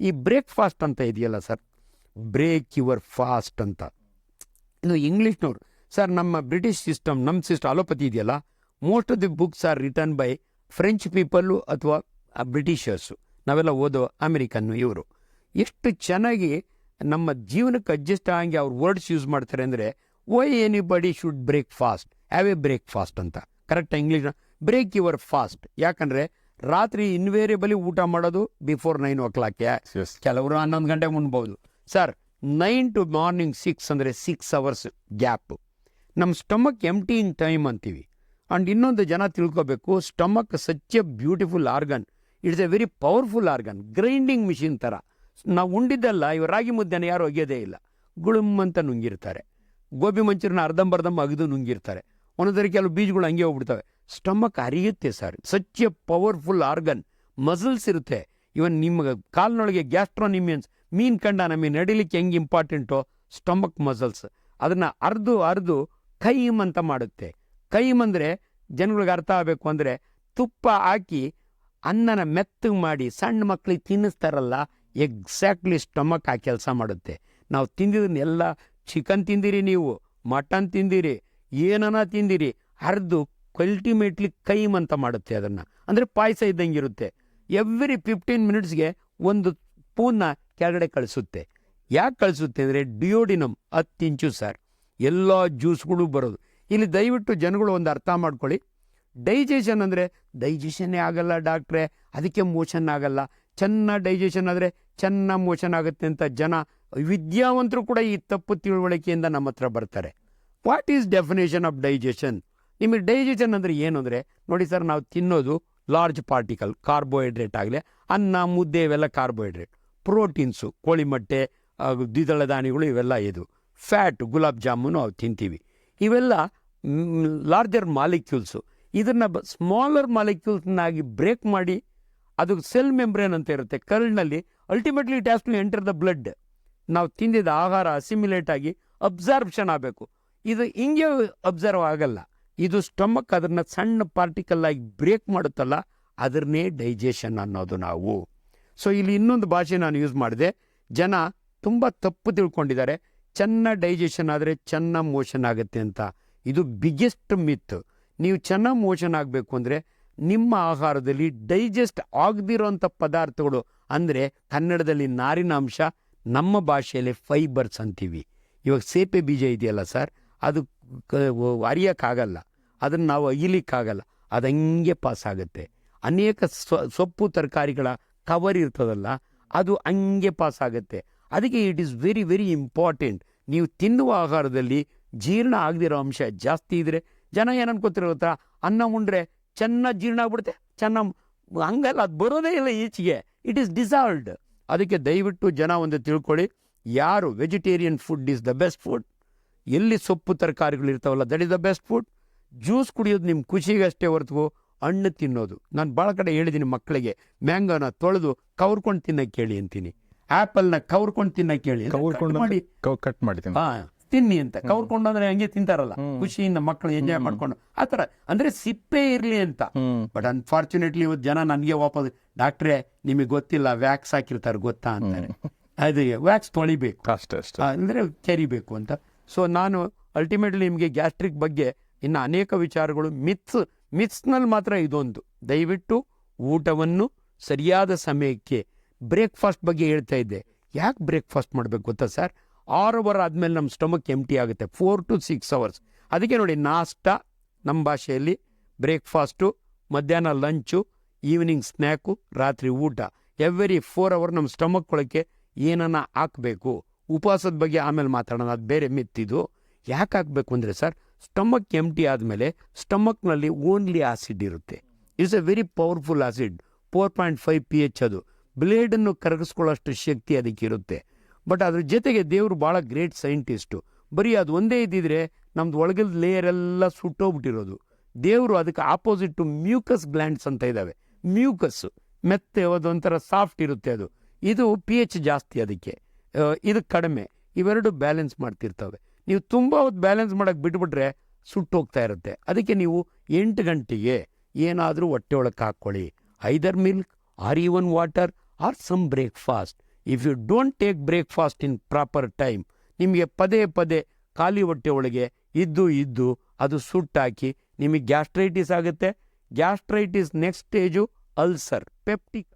ಈ ಬ್ರೇಕ್ಫಾಸ್ಟ್ ಅಂತ ಇದೆಯಲ್ಲ ಸರ್? ಬ್ರೇಕ್ ಯುವರ್ ಫಾಸ್ಟ್ ಅಂತ. ಇನ್ನು ಇಂಗ್ಲೀಷ್ನವ್ರು, ಸರ್, ನಮ್ಮ ಬ್ರಿಟಿಷ್ ಸಿಸ್ಟಮ್ ನಮ್ಮ ಸಿಸ್ಟಮ್ ಅಲೋಪತಿ ಇದೆಯಲ್ಲ? Most of the books are written by French people ಅಥವಾ ಬ್ರಿಟಿಷರ್ಸು. ನಾವೆಲ್ಲ ಓದೋ ಅಮೆರಿಕನ್ನು ಇವರು. ಎಷ್ಟು ಚೆನ್ನಾಗಿ ನಮ್ಮ ಜೀವನಕ್ಕೆ ಅಡ್ಜಸ್ಟ್ ಆಗಿ ಅವ್ರು ವರ್ಡ್ಸ್ ಯೂಸ್ ಮಾಡ್ತಾರೆ ಅಂದರೆ why anybody should breakfast have a breakfast ಅಂತ correct English break your fast ಯಾಕಂದರೆ ರಾತ್ರಿ ಇನ್ವೇರಿಯಬಲಿ ಊಟ ಮಾಡೋದು ಬಿಫೋರ್ ನೈನ್ ಓ ಕ್ಲಾಕ್ಗೆ. ಕೆಲವರು ಹನ್ನೊಂದು ಗಂಟೆ ಮುನ್ಬೋದು sir nine to morning six ಅಂದರೆ ಸಿಕ್ಸ್ ಅವರ್ಸ್ ಗ್ಯಾಪ್ ನಮ್ಮ ಸ್ಟಮಕ್ ಎಂಟಿಂಗ್ ಟೈಮ್ ಅಂತೀವಿ. ಆ್ಯಂಡ್ ಇನ್ನೊಂದು ಜನ ತಿಳ್ಕೋಬೇಕು stomach such a beautiful organ it's a very powerful organ grinding machine ಥರ ನಾವು ಉಂಡಿದ್ದಲ್ಲ ಇವ ರಾಗಿ ಮುದ್ದೆನ ಯಾರು ಒಗೆಯೋದೇ ಇಲ್ಲ. ಗುಳುಮ್ ಅಂತ ನುಂಗಿರ್ತಾರೆ. ಗೋಬಿ ಮಂಚೂರಿನ ಅರ್ಧಂಬರ್ಧಂ ಅಗದು ನುಂಗಿರ್ತಾರೆ. ಒಂದೊಂದರಿ ಕೆಲವು ಬೀಜಗಳು ಹಂಗೆ ಹೋಗ್ಬಿಡ್ತವೆ. Stomach ಅರಿಯುತ್ತೆ sir. Such powerful organ, muscles ಇರುತ್ತೆ. ಇವನ್ ನಿಮ್ಮ ಕಾಲ್ನೊಳಗೆ ಗ್ಯಾಸ್ಟ್ರೋನಿಮಿಯನ್ಸ್, ಮೀನ್ ಕಂಡ ನಮಗೆ ನಡಿಲಿಕ್ಕೆ ಹೆಂಗೆ ಇಂಪಾರ್ಟೆಂಟೋ, ಸ್ಟಮಕ್ ಮಸಲ್ಸ್. ಅದನ್ನು ಅರ್ದು ಅರ್ದು ಕೈಮ್ ಅಂತ ಮಾಡುತ್ತೆ. ಕೈಮ್ ಅಂದರೆ ಜನಗಳಿಗೆ ಅರ್ಥ ಆಗಬೇಕು ಅಂದರೆ ತುಪ್ಪ ಹಾಕಿ ಅನ್ನನ ಮೆತ್ತಗೆ ಮಾಡಿ ಸಣ್ಣ ಮಕ್ಕಳಿಗೆ ತಿನ್ನಿಸ್ತಾರಲ್ಲ, ಎಕ್ಸಾಕ್ಟ್ಲಿ ಸ್ಟಮಕ್ ಆ ಕೆಲಸ ಮಾಡುತ್ತೆ. ನಾವು ತಿಂದಿದ್ದನ್ನೆಲ್ಲ ಚಿಕನ್ ತಿಂದಿರಿ ನೀವು, ಮಟನ್ ತಿಂದಿರಿ, ಏನನ ತಿಂದಿರಿ ಅರ್ದು ಅಲ್ಟಿಮೇಟ್ಲಿ ಕೈಮ್ ಅಂತ ಮಾಡುತ್ತೆ ಅದನ್ನು. ಅಂದರೆ ಪಾಯಸ ಇದ್ದಂಗೆ ಇರುತ್ತೆ. ಎವ್ರಿ ಫಿಫ್ಟೀನ್ ಮಿನಿಟ್ಸ್ಗೆ ಒಂದು ಸ್ಪೂನ್ನ ಕೆಳಗಡೆ ಕಳಿಸುತ್ತೆ. ಯಾಕೆ ಕಳಿಸುತ್ತೆ ಅಂದರೆ ಡಿಯೋಡಿನಮ್ ಹತ್ತು ಇಂಚು ಸರ್ ಎಲ್ಲ ಜ್ಯೂಸ್ಗಳು ಬರೋದು. ಇಲ್ಲಿ ದಯವಿಟ್ಟು ಜನಗಳು ಒಂದು ಅರ್ಥ ಮಾಡ್ಕೊಳ್ಳಿ. ಡೈಜೆಷನ್ ಅಂದರೆ ಡೈಜೆಷನ್ನೇ ಆಗಲ್ಲ ಡಾಕ್ಟ್ರೆ, ಅದಕ್ಕೆ ಮೋಷನ್ ಆಗಲ್ಲ. ಚೆನ್ನಾಗಿ ಡೈಜೆಷನ್ ಆದರೆ ಚೆನ್ನಾಗಿ ಮೋಷನ್ ಆಗುತ್ತೆ ಅಂತ ಜನ ವಿದ್ಯಾವಂತರು ಕೂಡ ಈ ತಪ್ಪು ತಿಳುವಳಿಕೆಯಿಂದ ನಮ್ಮ ಹತ್ರ ಬರ್ತಾರೆ. What is definition of digestion ನಿಮಗೆ ಡೈಜೆಷನ್ ಅಂದರೆ ಏನು ಅಂದರೆ, ನೋಡಿ ಸರ್ ನಾವು ತಿನ್ನೋದು ಲಾರ್ಜ್ ಪಾರ್ಟಿಕಲ್ ಕಾರ್ಬೋಹೈಡ್ರೇಟ್ ಆಗಲಿ, ಅನ್ನ, ಮುದ್ದೆ ಇವೆಲ್ಲ ಕಾರ್ಬೋಹೈಡ್ರೇಟ್ ಪ್ರೋಟೀನ್ಸು ಕೋಳಿ ಮೊಟ್ಟೆ ದ್ವಿದಳ ಧಾನ್ಯಗಳು ಇವೆಲ್ಲ ಇದು. ಫ್ಯಾಟ್ ಗುಲಾಬ್ ಜಾಮೂನು ಅವು ತಿಂತೀವಿ. ಇವೆಲ್ಲ ಲಾರ್ಜರ್ ಮಾಲಿಕ್ಯೂಲ್ಸು ಇದನ್ನು ಸ್ಮಾಲರ್ ಮಾಲಿಕ್ಯೂಲ್ಸ್ನಾಗಿ ಬ್ರೇಕ್ ಮಾಡಿ, ಅದು ಸೆಲ್ ಮೆಂಬ್ರೇನ್ ಅಂತ ಇರುತ್ತೆ. ಕರ್ಲ್ನಲ್ಲಿ ultimately it to enter the blood ನಾವು ತಿಂದಿದ್ದ ಆಹಾರ ಅಸಿಮ್ಯುಲೇಟ್ ಆಗಿ ಅಬ್ಸಾರ್ಬ್ಷನ್ ಆಗಬೇಕು. ಇದು ಹಿಂಗೆ ಅಬ್ಸರ್ವ್ ಆಗಲ್ಲ. ಇದು ಸ್ಟಮಕ್ ಅದನ್ನ ಸಣ್ಣ ಪಾರ್ಟಿಕಲ್ ಆಗಿ ಬ್ರೇಕ್ ಮಾಡುತ್ತಲ್ಲ, ಅದನ್ನೇ ಡೈಜೆಷನ್ ಅನ್ನೋದು ನಾವು. ಸೊ ಇಲ್ಲಿ ಇನ್ನೊಂದು ಭಾಷೆ ನಾನು ಯೂಸ್ ಮಾಡಿದೆ. ಜನ ತುಂಬ ತಪ್ಪು ತಿಳ್ಕೊಂಡಿದ್ದಾರೆ. ಚೆನ್ನ ಡೈಜೆಷನ್ ಆದರೆ ಚೆನ್ನ ಮೋಷನ್ ಆಗುತ್ತೆ ಅಂತ. ಇದು ಬಿಗ್ಗೆಸ್ಟ್ ಮಿತ್ ನೀವು ಚೆನ್ನಾಗಿ ಮೋಷನ್ ಆಗಬೇಕು ಅಂದರೆ ನಿಮ್ಮ ಆಹಾರದಲ್ಲಿ ಡೈಜೆಸ್ಟ್ ಆಗದಿರೋಂಥ ಪದಾರ್ಥಗಳು ಅಂದರೆ ಕನ್ನಡದಲ್ಲಿ ನಾರಿನ ಅಂಶ, ನಮ್ಮ ಭಾಷೆಯಲ್ಲಿ ಫೈಬರ್ಸ್ ಅಂತೀವಿ. ಇವಾಗ ಸೇಪೆ ಬೀಜ ಇದೆಯಲ್ಲ ಸರ್? ಅದು ಅರಿಯೋಕ್ಕಾಗಲ್ಲ. ಅದನ್ನು ನಾವು ಅಗಿಲಿಕ್ಕಾಗಲ್ಲ. ಅದು ಹಂಗೆ ಪಾಸ್ ಆಗುತ್ತೆ ಅನೇಕ ಸೊಪ್ಪು ತರಕಾರಿಗಳ ಕವರ್ ಇರ್ತದಲ್ಲ, ಅದು ಹಂಗೆ ಪಾಸ್ ಆಗುತ್ತೆ ಅದಕ್ಕೆ it is very very important ನೀವು ತಿನ್ನುವ ಆಹಾರದಲ್ಲಿ ಜೀರ್ಣ ಆಗದಿರೋ ಅಂಶ ಜಾಸ್ತಿ ಇದ್ರೆ ಜನ ಏನು ಅನ್ನ ಉಂಡ್ರೆ ಚೆನ್ನಾಗಿ ಜೀರ್ಣ ಆಗ್ಬಿಡುತ್ತೆ. ಚೆನ್ನಾಗಿ ಹಂಗಲ್ಲ, ಅದು ಬರೋದೇ ಇಲ್ಲ ಈಚೆಗೆ. ಇಟ್ ಈಸ್ ಡಿಸಾಲ್ವ್ಡ್ ಅದಕ್ಕೆ ದಯವಿಟ್ಟು ಜನ ಒಂದು ತಿಳ್ಕೊಳ್ಳಿ. ಯಾರು vegetarian food is the best food ಎಲ್ಲಿ ಸೊಪ್ಪು ತರಕಾರಿಗಳು ಇರ್ತಾವಲ್ಲ that is the best food juice ಕುಡಿಯೋದು ನಿಮ್ಮ ಖುಷಿಗಷ್ಟೇ ಹೊರತು ಹಣ್ಣು ತಿನ್ನೋದು. ನಾನು ಭಾಳ ಕಡೆ ಹೇಳಿದ್ದೀನಿ ಮಕ್ಕಳಿಗೆ ಮ್ಯಾಂಗೋನ ತೊಳೆದು ಕವ್ರ್ಕೊಂಡು ತಿನ್ನಕ್ಕೆ ಹೇಳಿ ಅಂತೀನಿ. ಆ್ಯಪಲ್ನ ಕವ್ರ್ಕೊಂಡು ತಿನ್ನಕ್ಕೆ ಹೇಳಿ ಅಂದ್ರೆ ಕವರ್ಕೊಂಡು ಮಾಡಿ. ಕಟ್ ಮಾಡ್ತೀನಿ ಹಾ ತಿನ್ನಿ ಅಂತ. ಕವರ್ಕೊಂಡು ಅಂದ್ರೆ ಹಂಗೆ ತಿಂತಾರಲ್ಲ. ಖುಷಿಯಿಂದ ಮಕ್ಕಳು ಎಂಜಾಯ್ ಮಾಡ್ಕೊಂಡು. ಆ ಥರ. ಅಂದ್ರೆ ಸಿಪ್ಪೆ ಇರಲಿ ಅಂತ. ಬಟ್ ಅನ್ಫಾರ್ಚುನೇಟ್ಲಿ ಇವತ್ತು ಜನ ನನಗೆ ವಾಪಸ್ ಡಾಕ್ಟ್ರೇ ನಿಮಗೆ ಗೊತ್ತಿಲ್ಲ ವ್ಯಾಕ್ಸ್ ಹಾಕಿರ್ತಾರೆ ಗೊತ್ತಾ? ಅಂತಾರೆ. ಅದೇ ವ್ಯಾಕ್ಸ್ ತೊಳಿಬೇಕು. ಅಷ್ಟೇ ಅಷ್ಟೇ. ಅಂದರೆ ಕೆರಿಬೇಕು ಅಂತ. ಸೊ ನಾನು ಅಲ್ಟಿಮೇಟ್ಲಿ ನಿಮಗೆ ಗ್ಯಾಸ್ಟ್ರಿಕ್ ಬಗ್ಗೆ ಇನ್ನು ಅನೇಕ ವಿಚಾರಗಳು ಮಿತ್ಸ್ ಮಿತ್ಸ್ನಲ್ಲಿ ಮಾತ್ರ ಇದೊಂದು. ದಯವಿಟ್ಟು ಊಟವನ್ನು ಸರಿಯಾದ ಸಮಯಕ್ಕೆ ಬ್ರೇಕ್ಫಾಸ್ಟ್ ಬಗ್ಗೆ ಹೇಳ್ತಾ ಇದ್ದೆ. ಯಾಕೆ ಬ್ರೇಕ್ಫಾಸ್ಟ್ ಮಾಡಬೇಕು ಗೊತ್ತಾ ಸರ್ ಆರು ಅವರ್ ಆದಮೇಲೆ ನಮ್ಮ ಸ್ಟಮಕ್ ಎಂಟಿ ಆಗುತ್ತೆ. ಫೋರ್ ಟು ಸಿಕ್ಸ್ ಅವರ್ಸ್ ಅದಕ್ಕೆ ನೋಡಿ ನಾಷ್ಟ ನಮ್ಮ ಭಾಷೆಯಲ್ಲಿ ಬ್ರೇಕ್ಫಾಸ್ಟು ಮಧ್ಯಾಹ್ನ ಲಂಚು ಈವ್ನಿಂಗ್ ಸ್ನ್ಯಾಕು ರಾತ್ರಿ ಊಟ. ಎವ್ರಿ ಫೋರ್ ಅವರ್ ನಮ್ಮ ಸ್ಟಮಕ್ ಒಳಕ್ಕೆ ಏನನ್ನ ಹಾಕಬೇಕು. ಉಪವಾಸದ ಬಗ್ಗೆ ಆಮೇಲೆ ಮಾತಾಡೋಣ. ಅದು ಬೇರೆ ಮಿತ್ತಿದು ಯಾಕೆ ಹಾಕಬೇಕು ಅಂದರೆ ಸರ್ ಸ್ಟಮಕ್ ಎಂಟಿ ಆದಮೇಲೆ ಸ್ಟಮಕ್ನಲ್ಲಿ ಓನ್ಲಿ ಆಸಿಡ್ ಇರುತ್ತೆ. It's a very powerful acid four point five P H ಅದು. ಬ್ಲೇಡನ್ನು ಕರಗಿಸ್ಕೊಳ್ಳೋಷ್ಟು ಶಕ್ತಿ ಅದಕ್ಕೆ ಇರುತ್ತೆ ಬಟ್ ಅದ್ರ ಜೊತೆಗೆ ದೇವರು ಭಾಳ ಗ್ರೇಟ್ ಸೈಂಟಿಸ್ಟು ಬರೀ ಅದು ಒಂದೇ ಇದ್ದಿದ್ರೆ ನಮ್ದು ಒಳಗಿನ ಲೇಯರ್ ಎಲ್ಲ ಸುಟ್ಟೋಗ್ಬಿಟ್ಟಿರೋದು. ದೇವರು ಅದಕ್ಕೆ ಆಪೋಸಿಟ್ ಮ್ಯೂಕಸ್ ಗ್ಲ್ಯಾಂಡ್ಸ್ ಅಂತ ಇದ್ದಾವೆ ಮ್ಯೂಕಸ್ ಮೆತ್ತೆ ಅದೊಂಥರ ಸಾಫ್ಟ್ ಇರುತ್ತೆ ಅದು. ಇದು ಪಿ ಎಚ್ ಜಾಸ್ತಿ ಅದಕ್ಕೆ. ಇದು ಕಡಿಮೆ. ಇವೆರಡು ಬ್ಯಾಲೆನ್ಸ್ ಮಾಡ್ತಿರ್ತವೆ. ನೀವು ತುಂಬ ಹೊತ್ತು ಬ್ಯಾಲೆನ್ಸ್ ಮಾಡೋಕ್ಕೆ ಬಿಟ್ಬಿಟ್ರೆ ಸುಟ್ಟೋಗ್ತಾ ಇರುತ್ತೆ. ಅದಕ್ಕೆ ನೀವು ಎಂಟು ಗಂಟೆಗೆ ಏನಾದರೂ ಹೊಟ್ಟೆ ಒಳಗೆ ಹಾಕ್ಕೊಳ್ಳಿ. Either milk or even water or some breakfast if you don't take breakfast in proper time ನಿಮಗೆ ಪದೇ ಪದೇ ಖಾಲಿ ಹೊಟ್ಟೆ ಒಳಗೆ ಇದ್ದು ಇದ್ದು ಅದು ಸುಟ್ಟಾಕಿ ನಿಮಗೆ ಗ್ಯಾಸ್ಟ್ರೈಟಿಸ್ ಆಗುತ್ತೆ. Gastritis next stage ulcer peptic